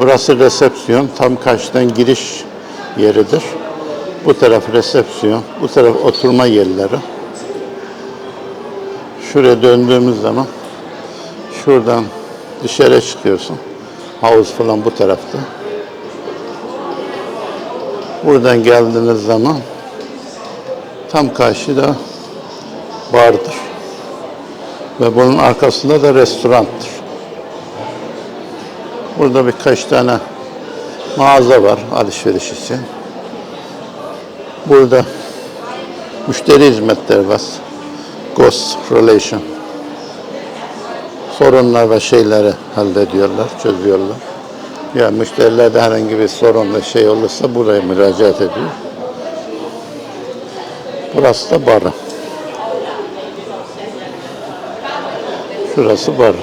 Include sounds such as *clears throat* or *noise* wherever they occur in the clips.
Burası resepsiyon. Tam karşıdan giriş yeridir. Bu taraf resepsiyon. Bu taraf oturma yerleri. Şuraya döndüğümüz zaman şuradan dışarı çıkıyorsun. Havuz falan bu tarafta. Buradan geldiğiniz zaman tam karşıda bardır. Ve bunun arkasında da restoranttır. Burada birkaç tane mağaza var alışveriş için. Burada müşteri hizmetleri var. Ghost Relation. Sorunlar ve şeyleri hallediyorlar, çözüyorlar. Ya müşterilerde herhangi bir sorun ve şey olursa buraya müracaat ediyor. Burası da barı. Şurası bar.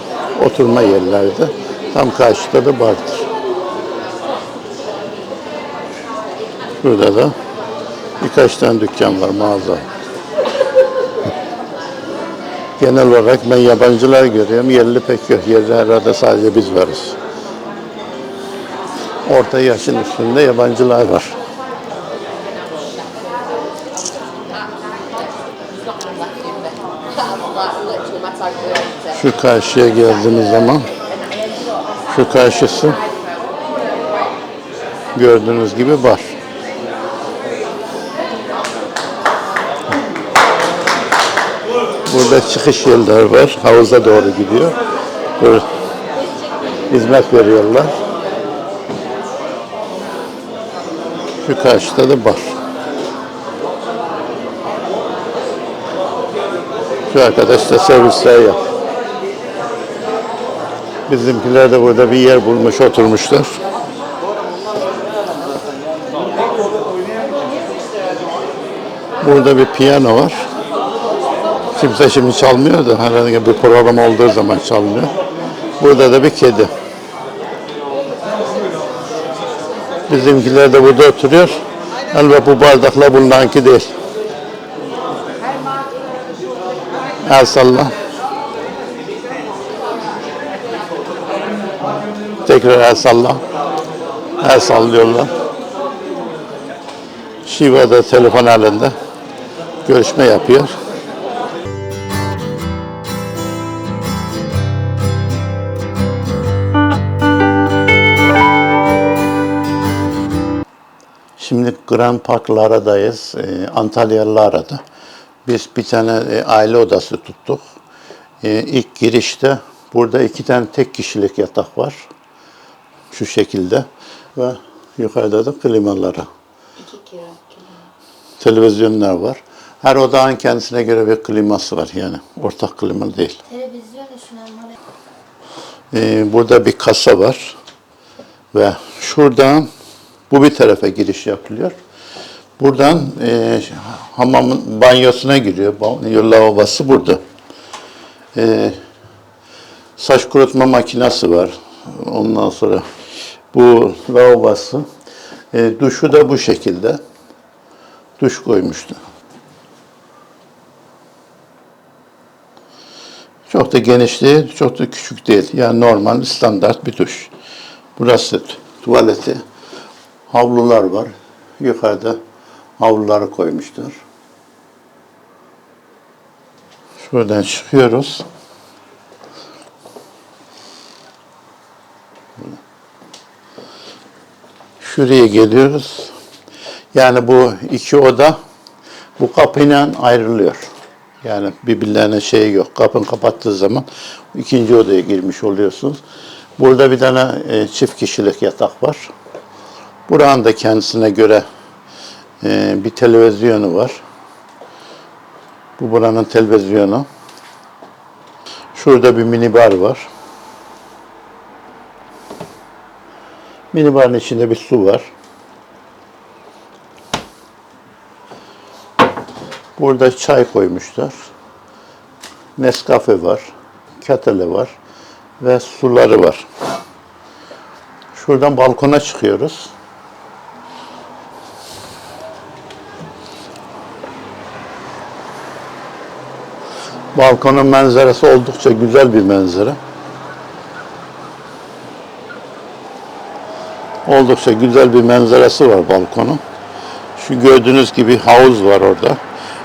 Oturma yerlerde. Tam karşıda da bardır. Burada da birkaç tane dükkan var, mağaza. Genel olarak ben yabancılar görüyorum, yerli pek yok. Yerli herhalde sadece biz varız. Orta yaşın üstünde yabancılar var. Şu karşıya geldiğimiz zaman şu karşısı gördüğünüz gibi var. Burada çıkış yerleri var. Havuza doğru gidiyor. Böyle hizmet veriyorlar. Şu karşıda da bar. Şu arkadaş da servisler yap. Bizimkiler de burada bir yer bulmuş oturmuşlar. Burada bir piyano var. Kimse şimdi çalmıyor da herhangi bir program olduğu zaman çalmıyor. Burada da bir kedi. Bizimkiler de burada oturuyor. Elbette bu bardakla bundanki değil. El salla. Tekrar el salla. El sallıyorlar. Şiva da telefon elinde. Görüşme yapıyor. Şimdi Grand Park Lara'dayız. Ee, Antalya Lara'da. Biz bir tane e, aile odası tuttuk. Ee, ilk girişte burada iki tane tek kişilik yatak var. Şu şekilde. Ve yukarıda da klimaları. İki kira. Televizyonlar var. Her odanın kendisine göre bir kliması var yani. Ortak klima değil. Televizyon. Ee, burada bir kasa var. Ve şuradan bu bir tarafa giriş yapılıyor. Buradan e, hamamın banyosuna giriyor. Banyo lavabosu burada. E, saç kurutma makinesi var. Ondan sonra bu lavabosu. E, duşu da bu şekilde. Duş koymuştu. Çok da geniş değil, çok da küçük değil. Yani normal, standart bir duş. Burası tuvaleti. Havlular var. Yukarıda havluları koymuşlar. Şuradan çıkıyoruz. Şuraya geliyoruz. Yani bu iki oda bu kapıyla ayrılıyor. Yani birbirlerine şey yok. Kapını kapattığı zaman ikinci odaya girmiş oluyorsunuz. Burada bir tane e, çift kişilik yatak var. Buranın da kendisine göre e, bir televizyonu var. Bu buranın televizyonu. Şurada bir minibar var. Minibarın içinde bir su var. Burada çay koymuşlar. Nescafe var. Kettle var. Ve suları var. Şuradan balkona çıkıyoruz. Balkonun manzarası oldukça güzel bir manzara. Oldukça güzel bir manzarası var balkonun. Şu gördüğünüz gibi havuz var orada.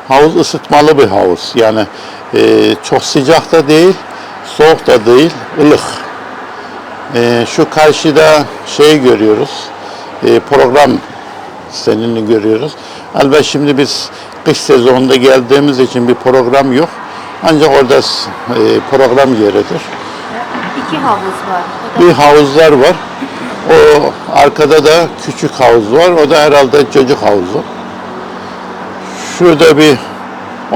Havuz ısıtmalı bir havuz. Yani e, çok sıcak da değil, soğuk da değil, ılık. E, şu karşıda şey görüyoruz, e, program seninle görüyoruz. Elbette şimdi biz kış sezonunda geldiğimiz için bir program yok. Ancak orada e, program yeridir. İki havuz var. Bir havuzlar var. O arkada da küçük havuz var. O da herhalde çocuk havuzu. Şurada bir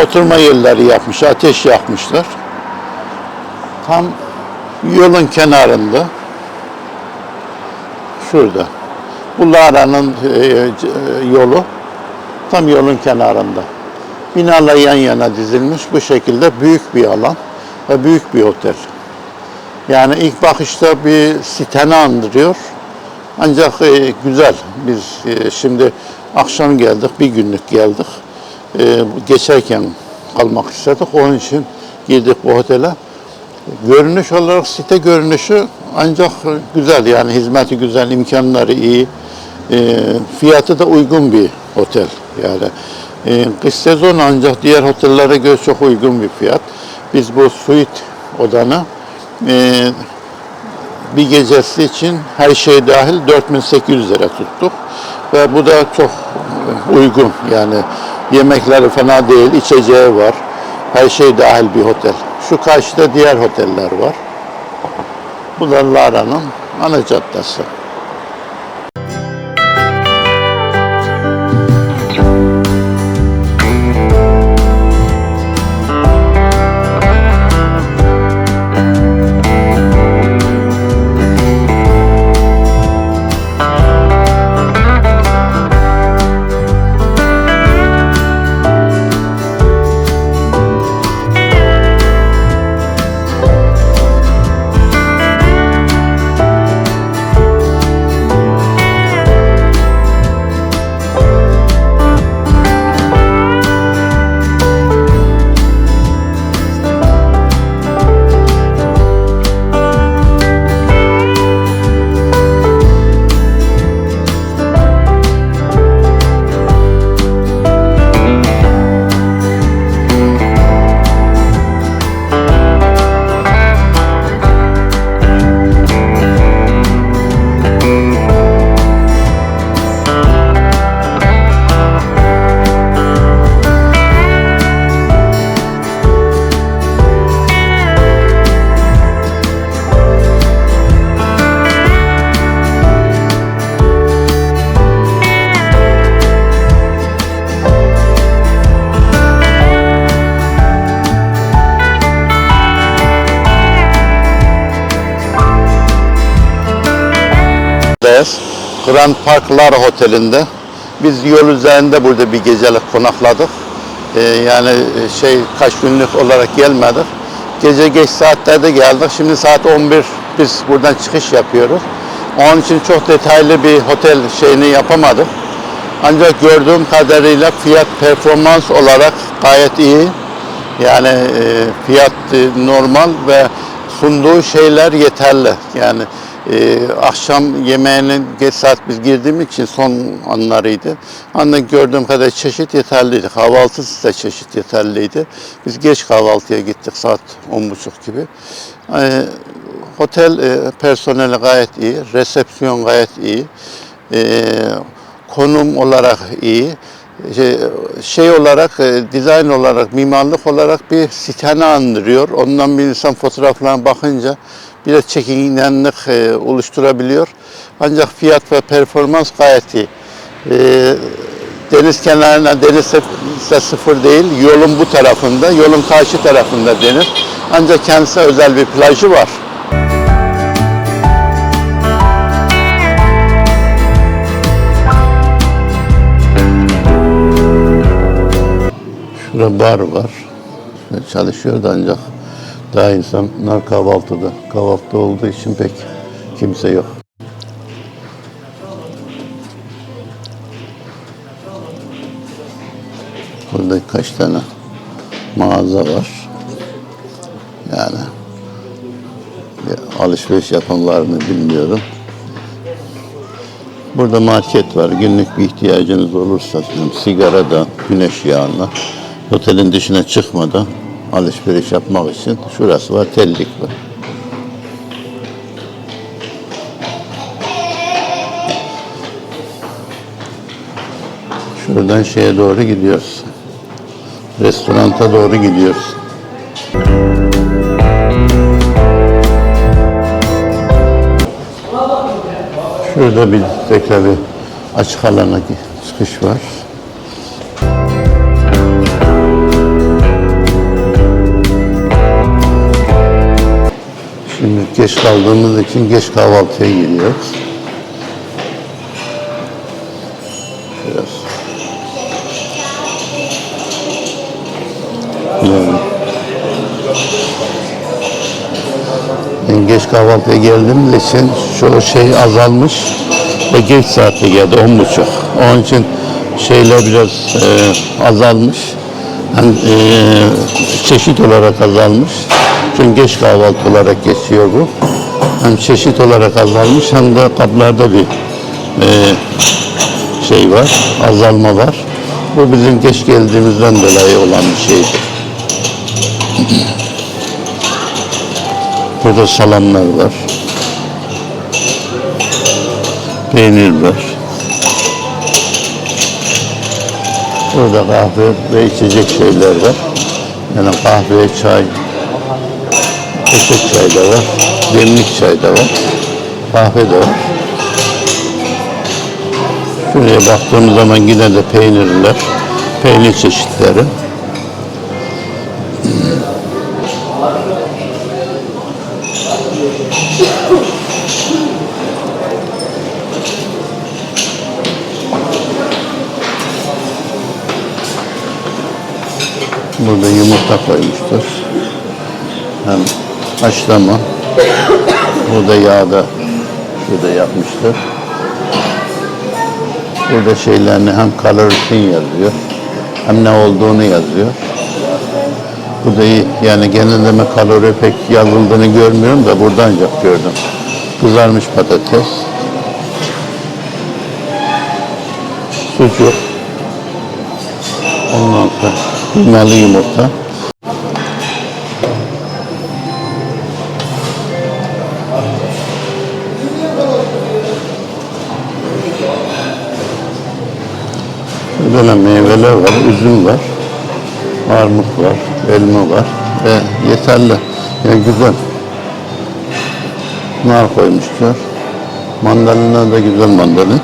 oturma yerleri yapmış, ateş yakmışlar. Tam yolun kenarında. Şurada. Bu Lara'nın e, c- e, yolu tam yolun kenarında. Binalar yan yana dizilmiş. Bu şekilde büyük bir alan ve büyük bir otel. Yani ilk bakışta bir siteni andırıyor. Ancak e, güzel. Biz e, şimdi akşam geldik, bir günlük geldik. E, geçerken kalmak istedik. Onun için girdik bu otele. Görünüş olarak site görünüşü ancak güzel yani hizmeti güzel, imkanları iyi. E, fiyatı da uygun bir otel yani. E, kış sezonu ancak diğer otellere göre çok uygun bir fiyat. Biz bu suite odanı e, bir gecesi için her şey dahil 4800 lira tuttuk. Ve bu da çok uygun yani yemekleri fena değil, içeceği var. Her şey dahil bir otel. Şu karşıda diğer oteller var. Bu da Lara'nın ana caddesi. Grand Park Lara Oteli'nde. Biz yol üzerinde burada bir gecelik konakladık. Ee, yani e, şey kaç günlük olarak gelmedik. Gece geç saatlerde geldik. Şimdi saat 11 biz buradan çıkış yapıyoruz. Onun için çok detaylı bir otel şeyini yapamadık. Ancak gördüğüm kadarıyla fiyat performans olarak gayet iyi. Yani e, fiyat e, normal ve sunduğu şeyler yeterli. Yani e, akşam yemeğinin geç saat biz girdiğimiz için son anlarıydı. Ancak gördüğüm kadar çeşit yeterliydi. Kahvaltısı da çeşit yeterliydi. Biz geç kahvaltıya gittik saat 10.30 gibi. E, otel e, personeli gayet iyi, resepsiyon gayet iyi. E, konum olarak iyi. Şey, şey olarak, e, dizayn olarak, mimarlık olarak bir siteni andırıyor. Ondan bir insan fotoğraflarına bakınca biraz çekingenlik e, oluşturabiliyor. Ancak fiyat ve performans gayet iyi. E, deniz kenarına, deniz ise sıfır değil, yolun bu tarafında, yolun karşı tarafında deniz. Ancak kendisine özel bir plajı var. Şurada bar var. Çalışıyor da ancak daha insanlar kahvaltıda. Kahvaltı olduğu için pek kimse yok. Burada kaç tane mağaza var. Yani alışveriş yapan var mı bilmiyorum. Burada market var. Günlük bir ihtiyacınız olursa sizin sigaradan, güneş yağına, otelin dışına çıkmadan alışveriş yapmak için şurası var, tellik var. Şuradan şeye doğru gidiyoruz. Restoranta doğru gidiyoruz. Şurada bir tekrar bir açık alana çıkış var. Geç kaldığımız için geç kahvaltıya giriyoruz. Biraz. Evet. Ben geç kahvaltıya geldiğimiz için şu şey azalmış ve geç saatte geldi, on buçuk. Onun için şeyler biraz e, azalmış. Hem e, çeşit olarak azalmış. Çünkü geç kahvaltı olarak geçiyor bu. Hem çeşit olarak azalmış hem de kaplarda bir e, şey var, azalma var. Bu bizim geç geldiğimizden dolayı olan bir şeydi. *clears throat* Burada salamlar var. Peynir var. Burada kahve ve içecek şeyler var. Yani kahve, çay, köpek çay da var. Demlik çay da var. Kahve de var. Şuraya baktığımız zaman yine de peynirler, peynir çeşitleri. Burada yumurta koymuşlar. Hem haşlama. Burada yağda şurada yapmışlar. Burada şeylerini hem kalorisini yazıyor hem ne olduğunu yazıyor. Bu da iyi. Yani genelleme kalori pek yazıldığını görmüyorum da buradan ancak gördüm. Kızarmış patates. Sucuk. Ondan sonra yumurta. Böyle meyveler var, üzüm var, armut var, elma var ve yeterli. Yani güzel. Nar koymuşlar. Mandalina da güzel mandalin.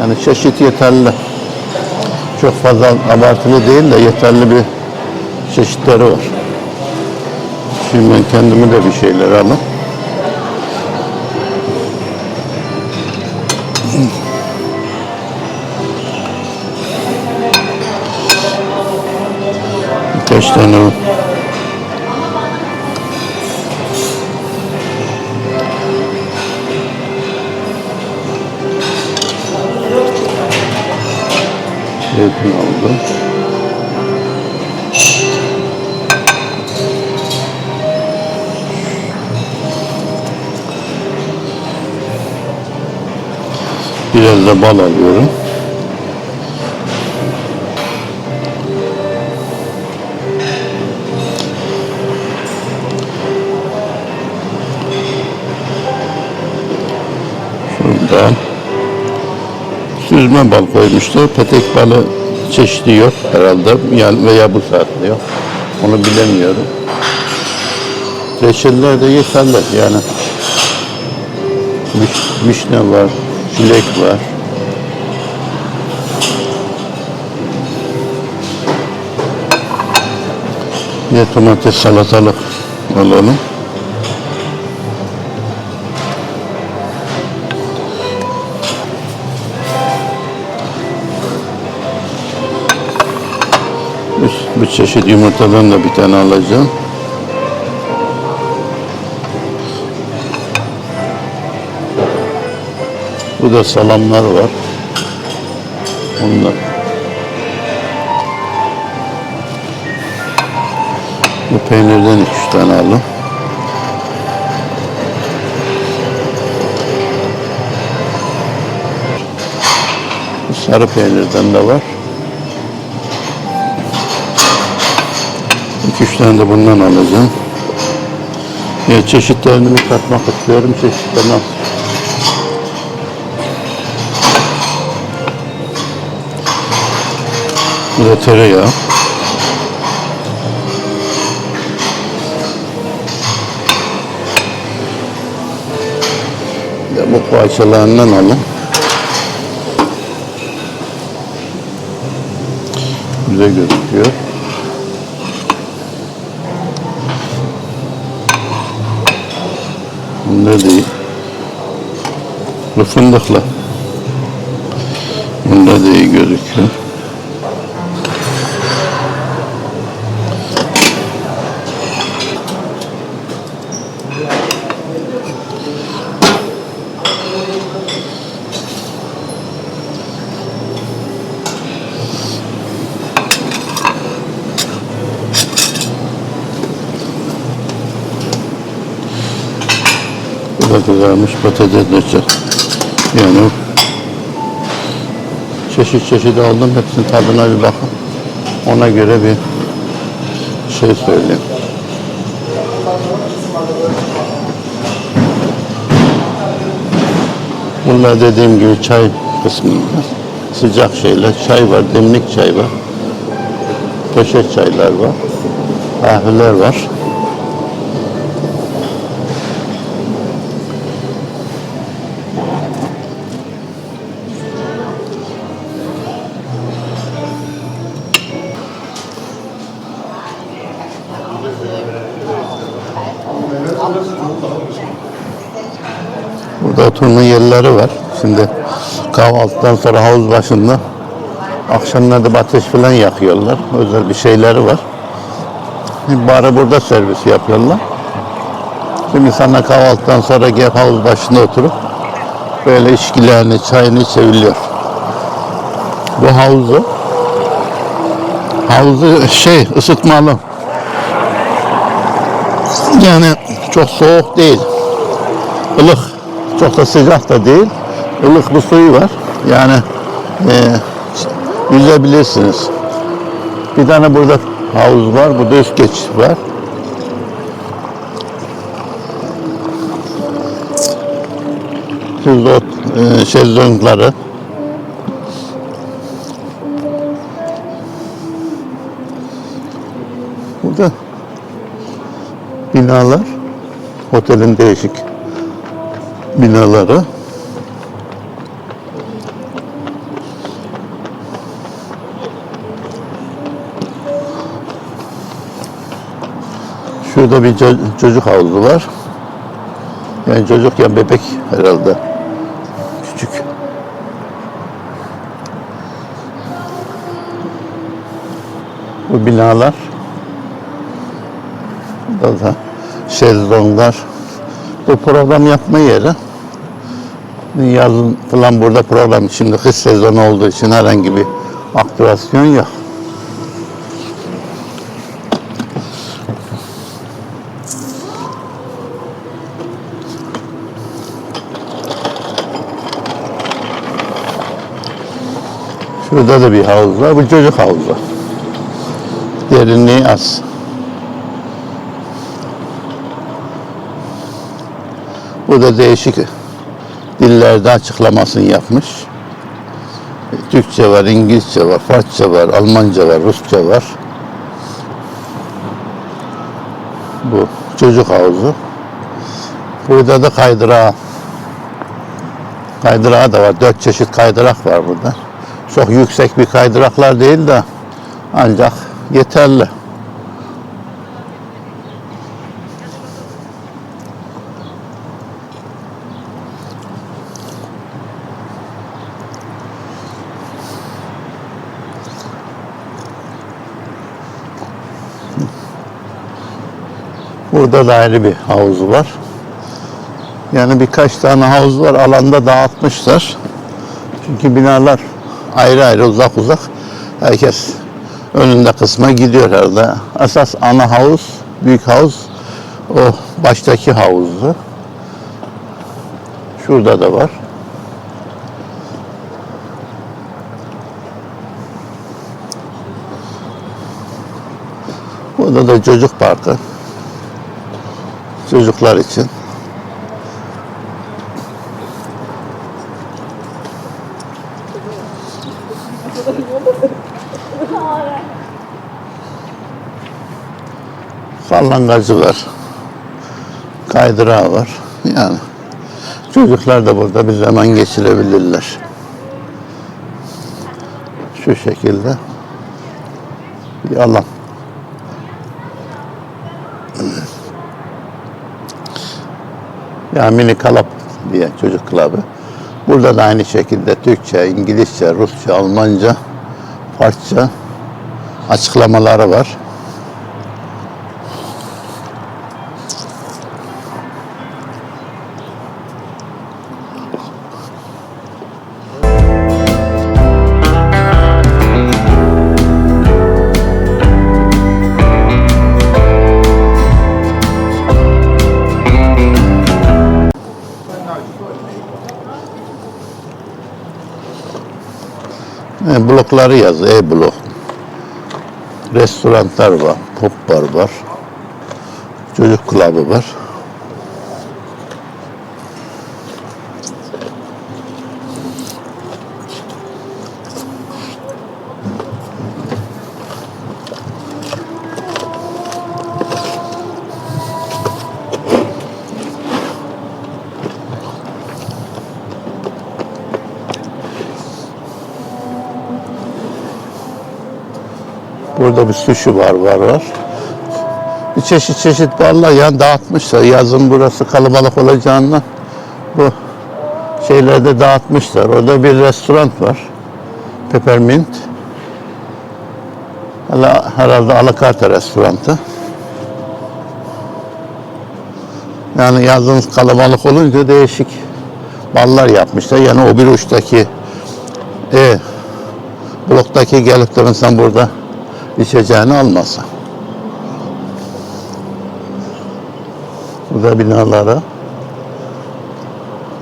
Yani çeşit yeterli. Çok fazla abartılı değil de yeterli bir çeşitleri var. Şimdi ben kendime de bir şeyler alayım. Var. Zeytin aldım. Biraz da bal alıyorum. Süzme bal koymuşlar. Petek balı çeşidi yok herhalde. Yani veya bu saatte yok. Onu bilemiyorum. Reçeller de yeterli yani. Viş- Vişne var, çilek var. Bir domates salatalık alalım. Bu çeşit yumurtadan da bir tane alacağım. Bu da salamlar var. Onlar. Bu peynirden iki tane aldım. Sarı peynirden de var. Üç de bundan alacağım. Ya çeşitlerini katmak istiyorum. Çeşitlerini. Bu da tereyağı. Ya bu parçalarından alın. Güzel gözüküyor. Bunlar değil. Bu kızarmış patates reçel. Yani çeşit çeşit aldım. Hepsinin tadına bir bakın. Ona göre bir şey söyleyeyim. Bunlar dediğim gibi çay kısmında sıcak şeyler. Çay var, demlik çay var. Poşet çaylar var. Kahveler var. Oturma yerleri var. Şimdi kahvaltıdan sonra havuz başında akşamlarda da ateş falan yakıyorlar. Özel bir şeyleri var. Bari burada servis yapıyorlar. Şimdi sana kahvaltıdan sonra gel havuz başında oturup böyle içkilerini, çayını içebiliyor. Bu havuzu havuzu şey ısıtmalı. Yani çok soğuk değil. ılık. Çok da sıcak da değil. ılık bir suyu var. Yani e, yüzebilirsiniz. Bir tane burada havuz var. Burada üst geçit var. Şurada e, şezlongları. Burada binalar. Otelin değişik binaları. Şurada bir ço- çocuk havuzu var. Yani çocuk ya bebek herhalde. Küçük. Bu binalar. Burada da şezlonglar. Bu program yapma yeri. Yazın falan burada program. Şimdi kış sezonu olduğu için herhangi bir aktivasyon yok. Şurada da bir havuz var. Bu çocuk havuzu. Derinliği az. Bu da değişik dillerde açıklamasını yapmış. Türkçe var, İngilizce var, Farsça var, Almanca var, Rusça var. Bu çocuk havuzu. Burada da kaydırağı. Kaydırağı da var. Dört çeşit kaydırak var burada. Çok yüksek bir kaydıraklar değil de ancak yeterli. Da ayrı bir havuzu var. Yani birkaç tane havuz var. Alanda dağıtmışlar. Çünkü binalar ayrı ayrı uzak uzak. Herkes önünde kısma gidiyor herhalde. Esas ana havuz, büyük havuz o baştaki havuzdu. Şurada da var. Burada da çocuk parkı. Çocuklar için. Sallangacı var. Kaydırağı var. Yani çocuklar da burada bir zaman geçirebilirler. Şu şekilde bir alan. Yani mini kalap diye çocuk kulübü. Burada da aynı şekilde Türkçe, İngilizce, Rusça, Almanca, Farsça açıklamaları var. Blokları yaz, E-blok. Restoranlar var, pop bar var. Çocuk kulübü var. Burada bir sushi bar var var. Bir çeşit çeşit barlar yani dağıtmışlar. Yazın burası kalabalık olacağından bu şeylerde dağıtmışlar. Orada bir restoran var. Peppermint. Herhalde alakarte restoranı. Yani yazın kalabalık olunca değişik barlar yapmışlar. Yani o bir uçtaki e, bloktaki gelip de mesela burada içeceğini almasa. Burada binalara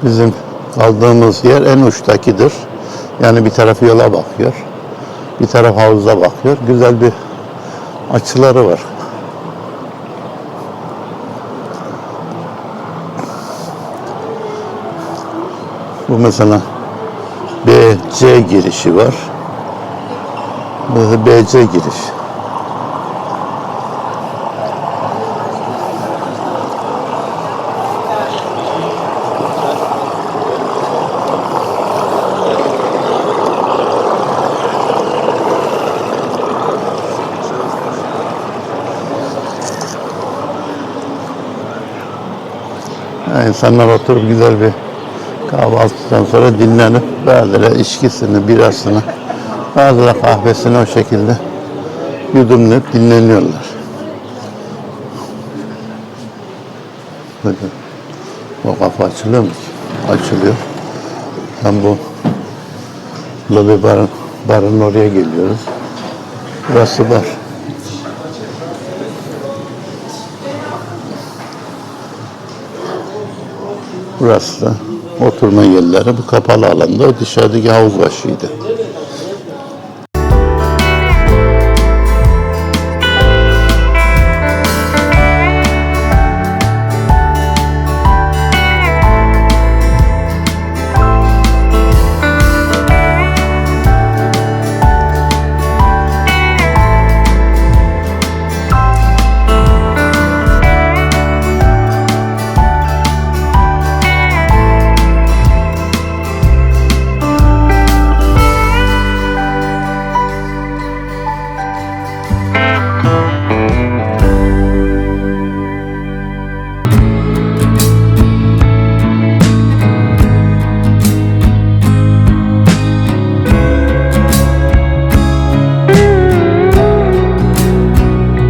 bizim kaldığımız yer en uçtakidir. Yani bir taraf yola bakıyor. Bir taraf havuza bakıyor. Güzel bir açıları var. Bu mesela BC girişi var. BC giriş. İnsanlar oturup güzel bir kahvaltıdan sonra dinlenip bazıları içkisini, birasını, bazıları kahvesini o şekilde yudumlayıp dinleniyorlar. Bakın. O kapı açılıyor mu? Açılıyor. Tam bu lobi barın, barın oraya geliyoruz. Burası bar. Burası da oturma yerleri. Bu kapalı alanda o dışarıdaki havuz başıydı.